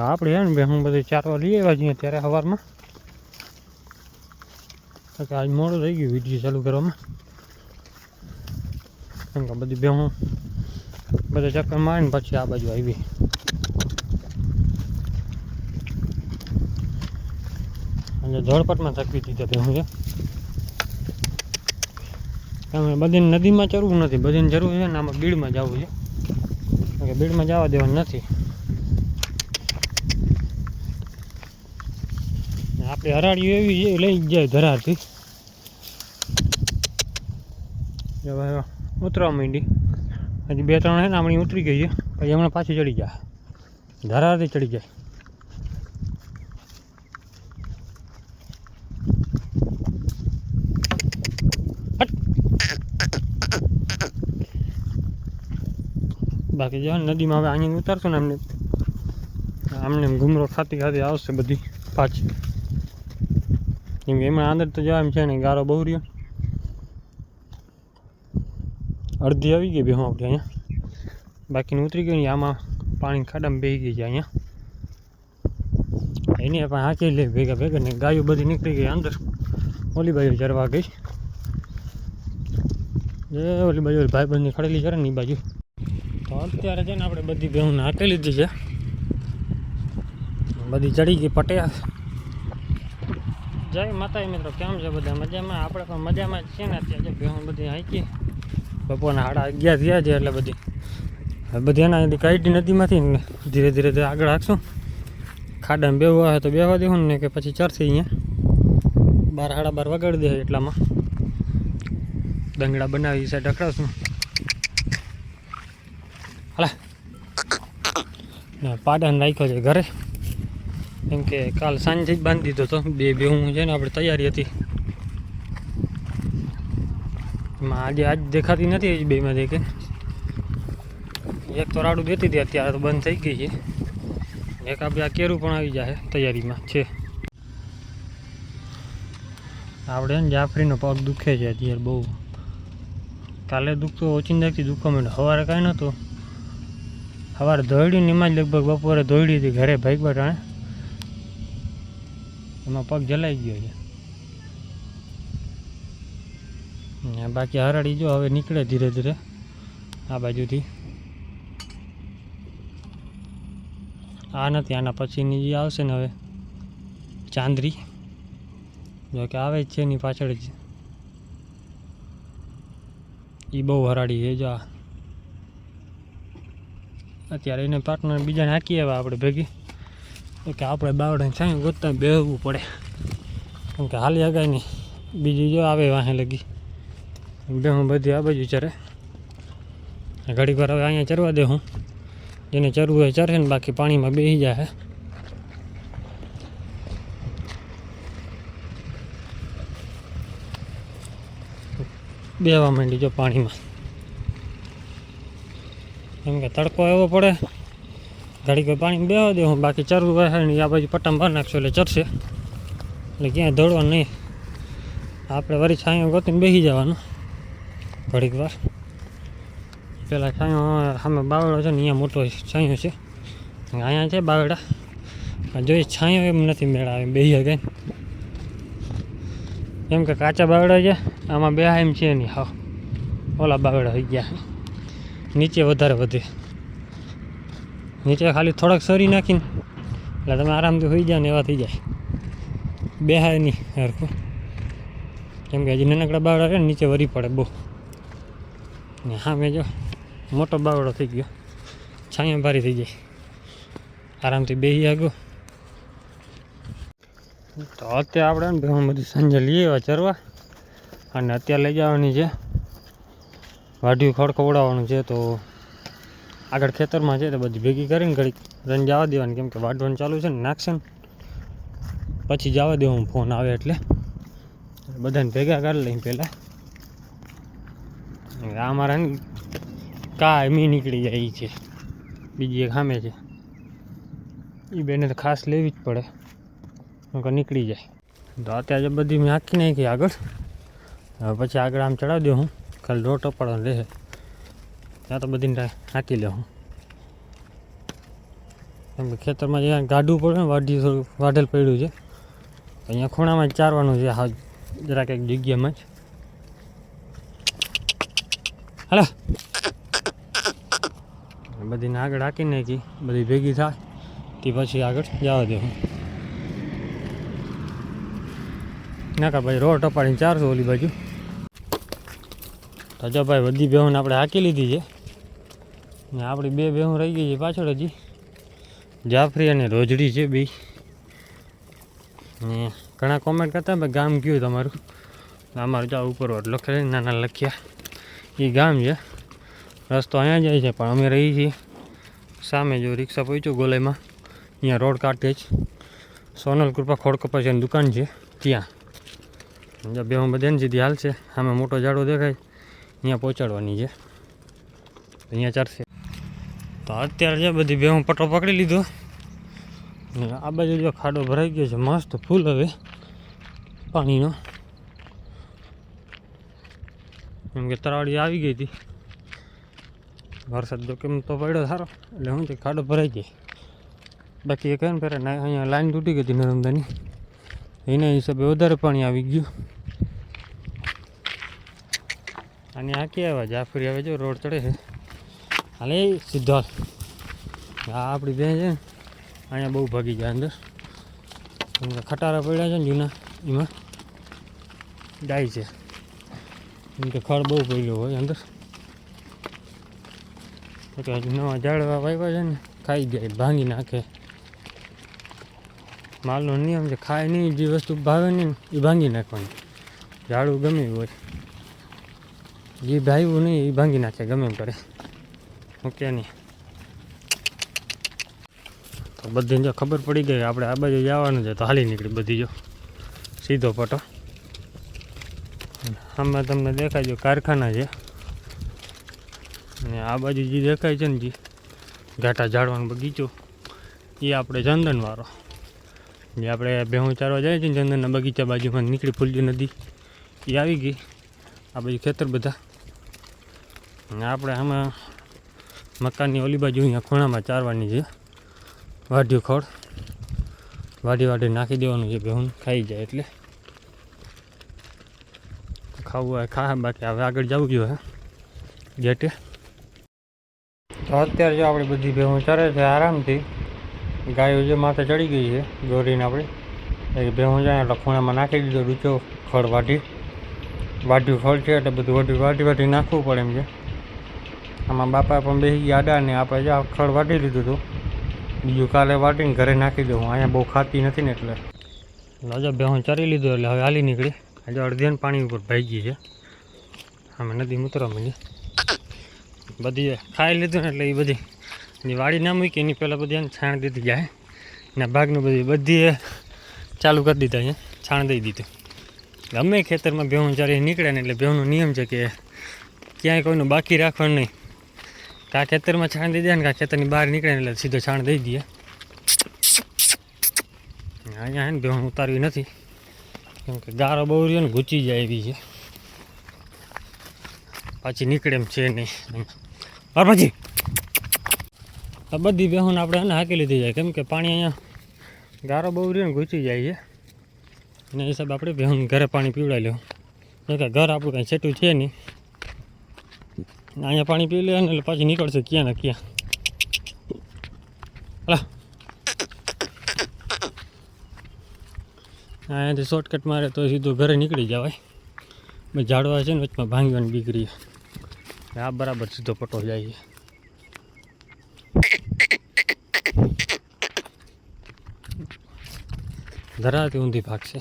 આપણે હે ને બે હું બધું ચારવા લઈ આવ્યા છીએ ત્યારે સવારમાં. તો કે આજ મોડું થઈ ગયું વીડિયો ચાલુ કરવામાં. કેમ કે બધી બે હું બધા ચક્કર મારીને પછી આ બાજુ આવી અને ઝડપટમાં થકવી દીધા બે હું છે કેમ કે બધી નદીમાં ચરવું નથી. બધીને જરૂર છે ને આમાં બીડમાં જવું છે. કેમ કે બીડમાં જવા દેવાનું નથી. આપણે હરાડીઓ એવી લઈ જાય ધરારથી. ઉતરવા માંડી. હજી બે ત્રણ છે ને હમણાં ઉતરી ગઈ છે. પછી હમણાં પાછી ચડી જાય ધરારથી ચડી જાય બાકી જો, નદીમાં હવે અહીંયા ઉતારશો ને, આમને આમને ઘૂમરો ખાતી ખાતી આવશે બધી પાછી. કેમ કે એમાં અંદર તો જવા એમ છે ને, ગારો બહુ રહ્યો. અડધી આવી ગઈ બેહો આપણે અહીંયા. બાકીની ઉતરી ગઈ આમાં પાણી ખાડામાં બેસી ગઈ છે અહીંયા. એની પણ હાંકી લે ભેગા ભેગા ને ગાયો બધી નીકળી ગઈ અંદર. ઓલી બાજુ ચરવા ગઈ. એ ઓલી બાજુ ભાઈ ભાઈબંધની ખડેલી કરે ને એ બાજુ. તો અત્યારે છે ને આપણે બધી બેહું હાંકી લીધી છે. બધી ચડી ગઈ પટ્યા જય માતાજી મિત્રો, કેમ છે બધા? મજામાં? આપણે પણ મજામાં જ છે ને અત્યારે. જો બધી હાંકી. બપોરના સાડા અગિયાર થયા છે એટલે બધી. હવે બધી એના કાઢી નદીમાંથી ધીરે ધીરે ધીરે આગળ રાખશું ખાડામાં બેવું હોય તો બેવા દેવું ને કે પછી ચરશે અહીંયા. બાર, સાડા બાર વગાડી દે એટલામાં. દંગડા બનાવી સાઈડ રખડાવશું હાલા. પાડાને રાખ્યો છે ઘરે. કેમ કે કાલ સાંજે જ બાંધી દીધો હતો બે બે હું છે ને આપણે તૈયારી હતી. આજે આજ દેખાતી નથી હજી બેમાં દેખે. એક તો રાડું દેતી હતી, અત્યારે તો બંધ થઈ ગઈ છે. એક આપણે આ કેરું પણ આવી જાય તૈયારીમાં, છે. આપણે ને જાફરીનો પગ દુખે છે અત્યારે બહુ. કાલે દુખતો ઓચિંદાથી દુખવા માંડ્યો સવારે કાંઈ નહોતું. સવારે દોડ્યું ને એમાં જ લગભગ બપોરે દોડી હતી, ઘરે ભાઈ બટાણે એમાં પગ જલાઈ ગયો છે. બાકી હરાળી જો હવે નીકળે ધીરે ધીરે આ બાજુથી. આ નથી, આના પછીની જે આવશે ને હવે ચાંદરી. જો કે આવે જ છે એની પાછળ જ. એ બહુ હરાડી છે, જો આ. અત્યારે એને પાર્ટનર બીજાને હાકી આવ્યા આપણે ભેગી. કે આપણે બાવડાને સાંઈ ગોતતા બેહવું પડે. કેમ કે હાલી અગાય નહીં બીજી જો આવે વાહે લગી. બેહું બધી આ બાજુ ચરે. ઘડીક વાર હવે અહીંયા ચરવા દે હું. જેને ચરવું હોય ચરે ને બાકી પાણીમાં બેસી જાય બેવા માંડી જો પાણીમાં. કેમ કે તડકો એવો પડે. ઘડીક પાણી બેવા દે, હું બાકી ચરવું હોય ને આ બાજુ પટ્ટામાં ભર નાખશું એટલે ચરશે એટલે ક્યાંય દોડવાનું નહીં. આપણે વળી છાંયો ગોતીને બેસી જવાનું. ઘડીક વાર. પેલા છાંયો સામે બાવડો છે ને અહીંયા મોટો છાંયો છે. અહીંયા છે બાવડા જોઈએ છાંયો એમ નથી મેળાવે બેસી શકે એમ કે કાચા બાવડા છે, આમાં બે એમ છે નહીં. હા, ઓલા બાવડા થઈ ગયા. નીચે વધારે વધે. નીચે ખાલી થોડાક સરી નાખીને એટલે તમે આરામથી હોઈ જાય ને એવા થઈ જાય. બેહાય નહીં હરખું. કેમ કે હજી નાનકડા બાવડા રહે ને નીચે વરી પડે બહુ. ને હા મેં જો મોટો બાવડો થઈ ગયો. છાયા ભારી થઈ જાય. આરામથી બેસી આગો. તો અત્યારે આપણે ને બધું સાંજે લઈએ એવા ચરવા. અને અત્યારે લઈ જવાની છે. વાઢિયું ખડ ઉડાવવાનું છે તો આગળ ખેતરમાં છે તો બધી ભેગી કરીને ઘડીક રન જવા દેવાની. કેમ કે વાઢવાનું ચાલુ છે ને નાખશે ને. પછી જવા દેવું ફોન આવે એટલે. બધાને ભેગા કરી લઈ પહેલાં. આ મારા કાયમી નીકળી જાય છે. બીજી એક સામે છે. એ બેને તો ખાસ લેવી જ પડે. નકર નીકળી જાય. તો અત્યારે બધી મેં આખી નાખી આગળ. હવે પછી આગળ આમ ચડાવી દઉં હું. ખાલી લોટ અપાડવાનો રહે. ત્યાં તો બધીને હાંકી લઉં હું. કેમ કે ખેતરમાં જ્યાં ગાડું પડે ને વાડી થોડું વાઢેલ પડ્યું છે. અહીંયા ખૂણામાં ચારવાનું છે હા જરાક એક જગ્યામાં જ. હાલો. બધીને આગળ હાકી નાખી, બધી ભેગી થાય. તે પછી આગળ જવા દે નાકા ભાઈ, રોડ ટપાડીને ચારસો ઓલી બાજુ. તો જો ભાઈ બધી બેહોને આપણે હાકી લીધી છે. ને આપણી બે બેહું રહી ગઈ છે પાછળ હજી. જાફરી અને રોજડી છે બે. ને ઘણા કોમેન્ટ કરતા ભાઈ, ગામ કયું તમારું? અમારું જા ઉપર લખે નાના લખ્યા. એ ગામ છે. રસ્તો અહીંયા જાય છે, પણ અમે રહી છીએ સામે જો રિક્ષા પહોંચ્યું ગોલાઈમાં. અહીંયા રોડ કાંઠે જ. સોનલ કૃપા ખોડ કપાસિયાની દુકાન છે, ત્યાં. બે હું બધાને સીધી હાલ છે. સામે મોટો ઝાડો દેખાય. અહીંયા પહોંચાડવાની છે. અહીંયા ચારશે તો અત્યારે જે બધી બે હું પટો પકડી લીધો. આ બાજુ જો ખાડો ભરાઈ ગયો છે, મસ્ત ફૂલ હવે પાણીનો. એમ કે તરાવડી આવી ગઈ હતી. વરસાદ જો કેમ તો પડ્યો સારો, એટલે શું તે ખાડો ભરાઈ ગઈ બાકી એ કહે ને પહેલાં અહીંયા લાઈન તૂટી ગઈ હતી નર્મદાની. એના હિસાબે વધારે પાણી આવી ગયું. અને આ આવ્યા જાફરી આવે જો રોડ ચડે છે. હાલે સીધો હા આપણી બેન છે અહીંયા બહુ ભાગી જાય અંદર. ખટારા પડ્યા છે ને જૂના, એમાં. ગાય છે. એમ કે ખડ બહુ પડ્યો હોય અંદર. એટલે નવા ઝાડવા વાવ્યા છે ને, ખાઈ જાય ભાંગી નાખે. માલનો નિયમ છે, ખાય નહીં, જે વસ્તુ ભાવે નહીં એ ભાંગી નાખવાની. ઝાડું ગમે હોય. જે ભાવ્યું નહીં, એ ભાંગી નાખે, ગમે એમ કરે. ઓકે નહીં. તો બધી જો ખબર પડી ગઈ આપણે આ બાજુ જવાનું છે, તો હાલી નીકળી બધી જો. સીધો પટો. આમાં તમને દેખાય જો કારખાના છે. અને આ બાજુ જે દેખાય છે ને જે, ઘાટા ઝાડવાનો બગીચો, એ આપણે ચંદનવાળો જે આપણે ભેહું ચારવા જાય છે ને ચંદનના બગીચા બાજુમાં નીકળી ફૂલજી નદી, એ આવી ગઈ. આ બાજુ ખેતર બધા. અને આપણે આમાં મકાનની ઓલી બાજુ અહીંયા ખૂણામાં ચારવાની છે. વાઢ્યું ખોળ. વાઢી વાઢી નાખી દેવાનું છે ભેહું. ખાઈ જાય એટલે. ખાવું હોય, ખા, બાકી હવે આગળ જવું ગયું હે. ગેટે. તો અત્યારે જો આપણે બધી ભેહું ચરે છે આરામથી. ગાયો જે માથે ચડી ગઈ છે, દોરીને આપણે. એ ભેહું જાય એટલે ખૂણામાં નાખી દીધો રૂચો ખડ વાઢી. વાઢ્યું ખડ છે એટલે બધું વાઢી વાઢી વાઢી નાખવું પડે એમ છે. આમાં બાપા પણ બેસી ગયા આડા ને આપણે જો ખડ વાટી લીધું હતું. બીજું કાલે વાટીને ઘરે નાખી દઉં. અહીંયા બહુ ખાતી નથી ને એટલે. લાજા બે હું ચરી લીધું એટલે હવે હાલી નીકળી. આજે અડધ્યાન પાણી ઉપર ભાગી છે. અમે નદી ઉતરવા માંડી બધી ખાઈ લીધું ને એટલે એ બધી. એની વાડી ના મૂકી, એની પહેલાં બધી એને છાણ દીધી જાય ને ભાગનું બધી બધી ચાલુ કરી દીધા અહીંયા. છાણ દઈ દીધું. ગમે ખેતરમાં ભેહું ચારી નીકળે ને એટલે ભેહુંનો નિયમ છે કે ક્યાંય કોઈનું બાકી રાખવાનું નહીં. કાં ખેતરમાં છાણ દઈ દે ને કા ખેતરની બહાર નીકળે એટલે સીધો છાણ દઈ દઈએ. અહીંયા હે ને ભેણ ઉતારવી નથી. કેમ કે ગારો બહુ રહ્યો ને ગૂંચી જાય એવી છે. પાછી નીકળે એમ છે નહીં. પછી. આ બધી બેહોને આપણે એને હાકી લીધી જાય કેમ કે પાણી અહીંયા ગારો બહુ રહ્યો ને ગૂંચી જાય છે. એના હિસાબે આપણે બેહોન ઘરે પાણી પીવડાવી લેવું. કેમ કે ઘર આપણું કાંઈ છેટું છે નહીં. અહીંયા પાણી પી લે એટલે પાછી નીકળશે ક્યાં ને ક્યાં. હા અહીંયાથી શોર્ટકટ મારે તો સીધું ઘરે નીકળી જવાય. ઝાડવા છે ને વચમાં ભાંગવાની બીકરી આ બરાબર સીધો પટો જાય છે. ધરાથી ઊંધી ભાગશે.